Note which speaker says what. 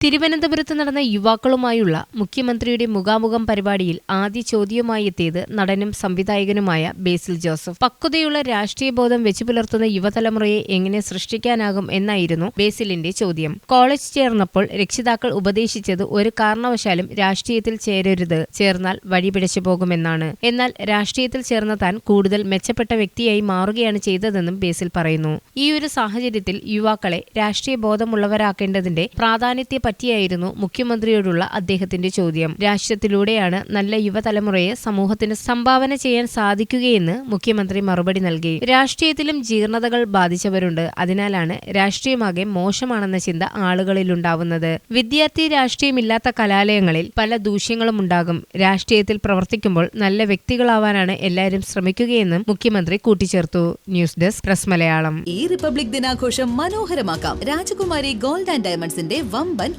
Speaker 1: തിരുവനന്തപുരത്ത് നടന്ന യുവാക്കളുമായുള്ള മുഖ്യമന്ത്രിയുടെ മുഖാമുഖം പരിപാടിയിൽ ആദ്യ ചോദ്യവുമായി എത്തിയത് നടനും സംവിധായകനുമായ ബേസിൽ ജോസഫ്. പക്വതയുള്ള രാഷ്ട്രീയ ബോധം വെച്ചു പുലർത്തുന്ന യുവതലമുറയെ എങ്ങനെ സൃഷ്ടിക്കാനാകും എന്നായിരുന്നു ബേസിലിന്റെ ചോദ്യം. കോളേജ് ചേർന്നപ്പോൾ രക്ഷിതാക്കൾ ഉപദേശിച്ചത് ഒരു കാരണവശാലും രാഷ്ട്രീയത്തിൽ ചേരരുത് ചേർന്നാൽ വഴിപിടച്ചു പോകുമെന്നാണ്. എന്നാൽ രാഷ്ട്രീയത്തിൽ ചേർന്ന താൻ കൂടുതൽ മെച്ചപ്പെട്ട വ്യക്തിയായി മാറുകയാണ് ചെയ്തതെന്നും ബേസിൽ പറയുന്നു. ഈ ഒരു സാഹചര്യത്തിൽ യുവാക്കളെ രാഷ്ട്രീയ ബോധമുള്ളവരാക്കേണ്ടതിന്റെ പ്രാധാന്യത്തെ പറ്റിയായിരുന്നു മുഖ്യമന്ത്രിയോടുള്ള അദ്ദേഹത്തിന്റെ ചോദ്യം. രാഷ്ട്രത്തിലൂടെയാണ് നല്ല യുവതലമുറയെ സമൂഹത്തിന് സംഭാവന ചെയ്യാൻ സാധിക്കുകയെന്ന് മുഖ്യമന്ത്രി മറുപടി നൽകി. രാഷ്ട്രീയത്തിലും ജീർണതകൾ ബാധിച്ചവരുണ്ട്. അതിനാലാണ് രാഷ്ട്രീയമാകെ മോശമാണെന്ന ചിന്ത ആളുകളിലുണ്ടാവുന്നത്. വിദ്യാർത്ഥി രാഷ്ട്രീയമില്ലാത്ത കലാലയങ്ങളിൽ പല ദൂഷ്യങ്ങളും ഉണ്ടാകും. രാഷ്ട്രീയത്തിൽ പ്രവർത്തിക്കുമ്പോൾ നല്ല വ്യക്തികളാവാനാണ് എല്ലാവരും ശ്രമിക്കുകയെന്നും മുഖ്യമന്ത്രി കൂട്ടിച്ചേർത്തു. News desk press Malayalam.
Speaker 2: ഈ റിപ്പബ്ലിക് ദിനാഘോഷം മനോഹരമാക്കാം. രാജകുമാരി ഗോൾഡ് ആൻഡ് ഡയമണ്ട്സിന്റെ വമ്പൻ